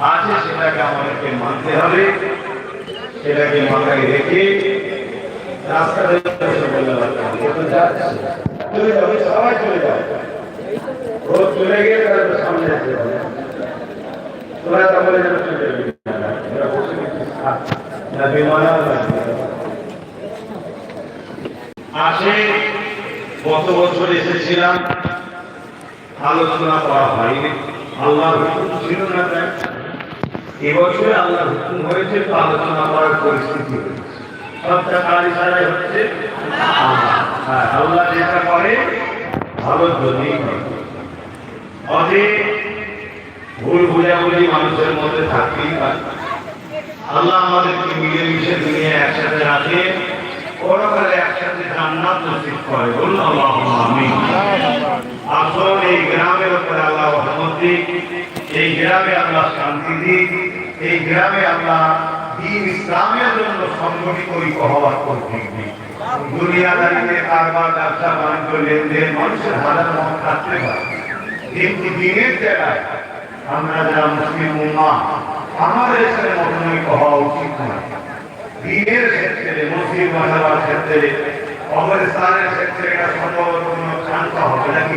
আছে, সেটাকে আমাদেরকে মানতে হবে। সেটাকে মাথায় রেখে আসে, গত বছর এসেছিলাম। আলোচনা করা হয়নি। আল্লাহর হুকুম ছিল না এবছরে আল্লাহর হুকুম হয়েছে, তো আলোচনা করার পরিস্থিতি হয়েছে। সবটা কারি সারাই হচ্ছে। আল্লাহ। হ্যাঁ আল্লাহ যেটা করে ভালোর জন্যই অধে ভুল বুঝাবুঝি মানুষের মধ্যে থাকতেই পারে। আল্লাহ আমাদেরকে মিলেমিশে দুনিয়া একসাথে রাখে একসাথে জান্নাত করে। বলুন আল্লাহ আমিন। আসল এই গ্রামের উপরে আল্লাহ রহমত এই গ্রামে আল্লাহ শান্তি দিক এই গ্রামে আল্লাহ দিন ইসলামের জন্য সংগঠিত ঐক্য হওয়ার তৌফিক দিক দুনিয়াদারিতে কারবার, ব্যবসা, বাণিজ্য, লেনদেন, মানুষের হাজার মত থাকতে পারে কিন্তু দিনের জায়গায় আমরা যারা মুসলিম উম্মা আমাদের এখানে মতনৈক্য হওয়া উচিত নয় দিনের ক্ষেত্রে, মুসলিম বাঁচাবার ক্ষেত্রে অবস্থানের ক্ষেত্রে এটা সম্ভবত কোনো শান্ত হবে নাকি?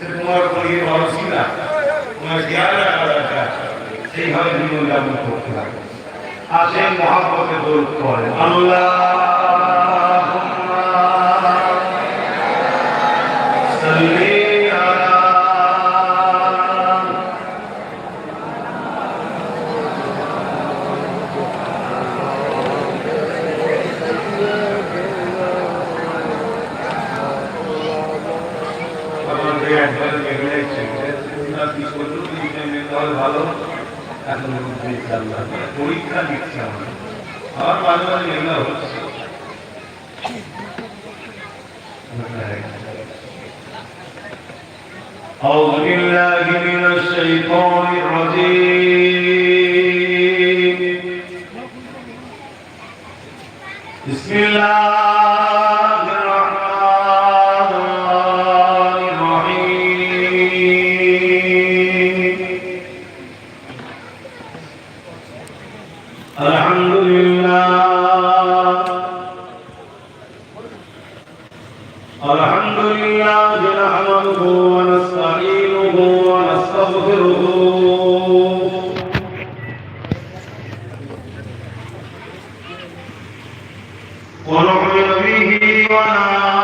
তোমার ভর শিলা তোমার জ্ঞান রাখা দরকার সেইভাবে জীবন যাপন করতে হবে আসেন মহাপথে দৌড় করেন আল্লাহ। কি করছো দুইটা মেয়ে দল ভালো এখন ইনশাআল্লাহ পরীক্ষা দিচ্ছে আমার আমার মাঝে মাঝে এগুলো হচ্ছে أعوذ بالله من الشيطان الرجيم الحمد لله. الحمد لله نحمده ونستعينه ونستغفره. ونؤمن به ونتوكل